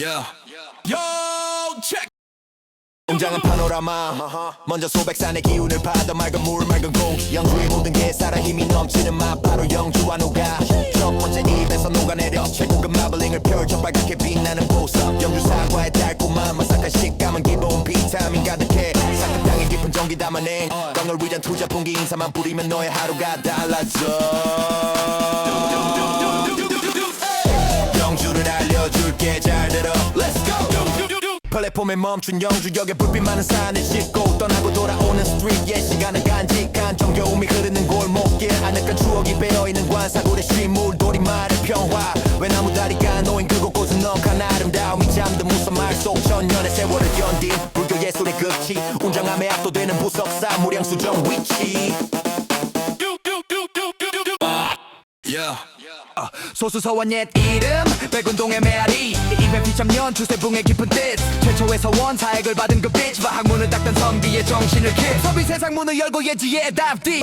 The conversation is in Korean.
Yeah. Yo, check. 공장은 파노라마 먼저 소백산의 기운을 받아 맑은 물 맑은 공기 영주의 모든 게 살아 힘이 넘치는 맛 바로 영주와 녹아. 첫 번째 입에서 녹아내려 최고급 마블링을 펼쳐 빨갛게 빛나는 보석. 영주 사과의 달콤한 마삭한 식감은 기본 비타민 가득해. 사각당의 깊은 전기 담아내 넌널 위한 투자 분기 인사만 뿌리면 너의 하루가 달라져 플랫폼에 멈춘 영주역에 불빛 많은 산을 싣고 떠나고 돌아오는 스트릿 시간은 간직한 정겨움이 흐르는 골목길. 아늑한 추억이 배어있는 관사고래 시물 도리말의 평화. 외나무 다리가 놓인 그곳곳은 넉한 아름다움이 잠든 무서말 속 천년의 세월을 견딘 불교 예술의 극치. 운정함에 압도되는 부석사 무량수정 위치 아, 소수서원 옛 이름 백운동의 메아리. 입에 비참년 주세붕의 깊은 뜻. 최초의 서원 사액을 받은 그 빛. 학문을 닦던 선비의 정신을 키 서비 세상 문을 열고 예지의 답디